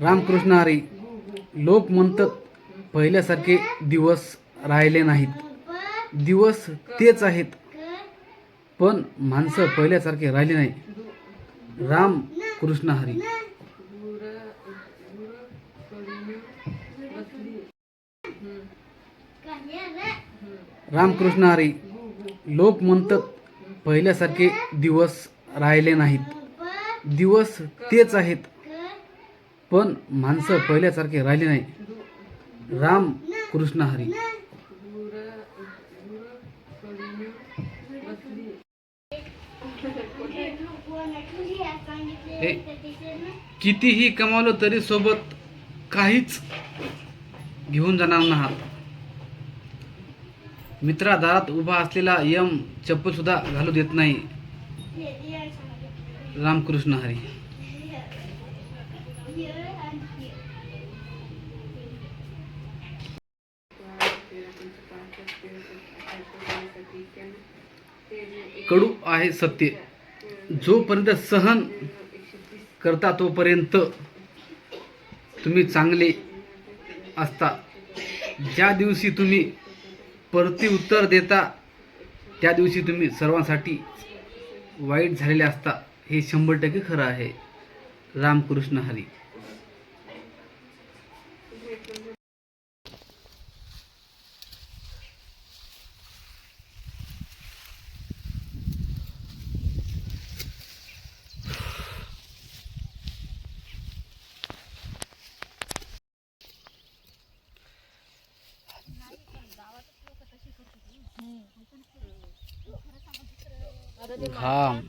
रामकृष्ण हरी लोक म्हणतात पहिल्यासारखे दिवस राहिले नाहीत. दिवस तेच आहेत पण माणसं पहिल्यासारखे राहिले नाही राम कृष्ण हरी. रामकृष्ण हरी लोक म्हणतात पहिल्यासारखे दिवस राहिले नाहीत. दिवस तेच आहेत पण माणसं पहिल्यासारखे राहिले नाही. राम कृष्ण हरी. हे कितीही कमावलं तरी सोबत काहीच घेऊन जाणार नाहात मित्रा दारात उभा असलेला यम चप्पल सुद्धा घालू देत नाही. रामकृष्ण हरी. कडू आहे सत्य. जोपर्यंत सहन करता तोपर्यंत तुम्ही चांगले असता. ज्या दिवशी तुम्ही परती उत्तर देता त्या दिवशी तुम्ही सर्वांसाठी वाईट झालेले असता. हे शंभर टक्के खरं आहे. रामकृष्ण हरी. घाम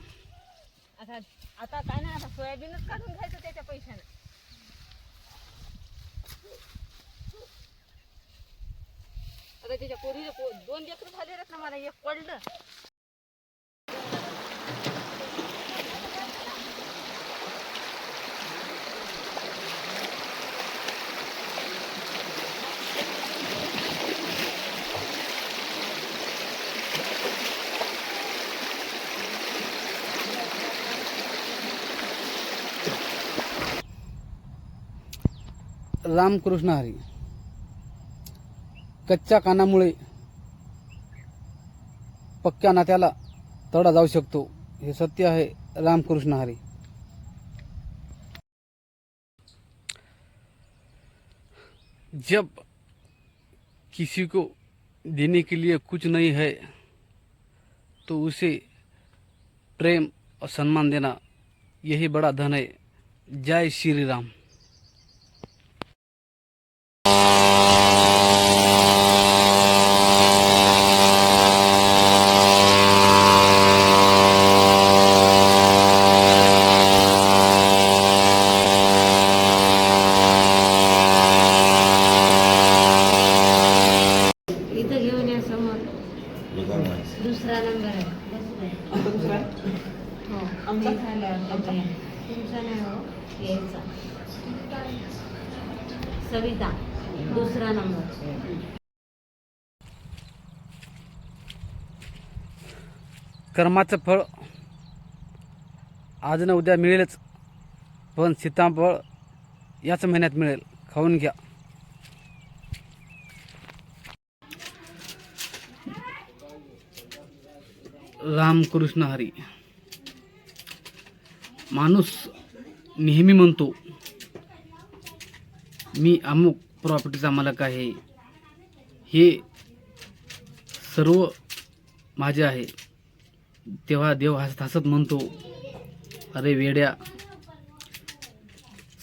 आता आता काय नाही आता सोयाबीनच काढून घ्यायचं त्याच्या पैशाने. आता त्याच्या पोरीला पो- दोन लेकरं झाले ना मला एक पडलं रामकृष्ण हरी कच्च्या कानामुळे पक्क्या नात्याला तडा जाऊ शकतो. हे सत्य आहे रामकृष्ण हरी जब किसी को देने के लिए कुछ नहीं है तो उसे प्रेम और सम्मान देना यही बड़ा धन है. जय श्री राम. दुसरा नंबर आहे हो आमचा तुमचा नाही हो यायचा सविता दुसरा नंबर कर्माचं फळ आज न उद्या मिळेलच पण सीताफळ याच महिन्यात मिळेल. खाऊन घ्या. रामकृष्ण हरी. माणूस नेहमी म्हणतो मी अमुक प्रॉपर्टीचा मालक आहे हे सर्व माझे आहे. तेव्हा देव हसत हसत म्हणतो अरे वेड्या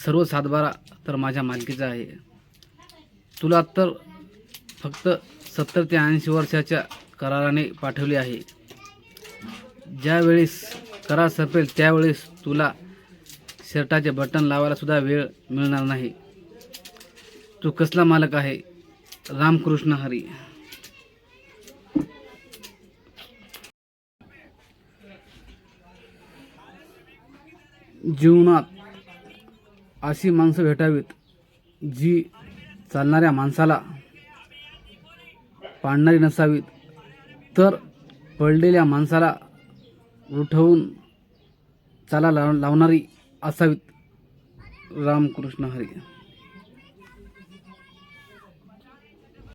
सर्व सातबारा तर माझ्या मालकीचा आहे. तुला तर फक्त सत्तर ते ऐंशी वर्षाच्या कराराने पाठवले आहे. ज्यावेळेस करा संपेल त्यावेळेस तुला शर्टाचे बटन लावायला सुद्धा वेळ मिळणार नाही. तू कसला मालक आहे? रामकृष्ण हरी. जीवनात अशी माणसं भेटावीत जी चालणाऱ्या माणसाला पाडणारी नसावीत तर पडलेल्या माणसाला उठवून चाला लाव लावणारी असावीत रामकृष्ण हरी.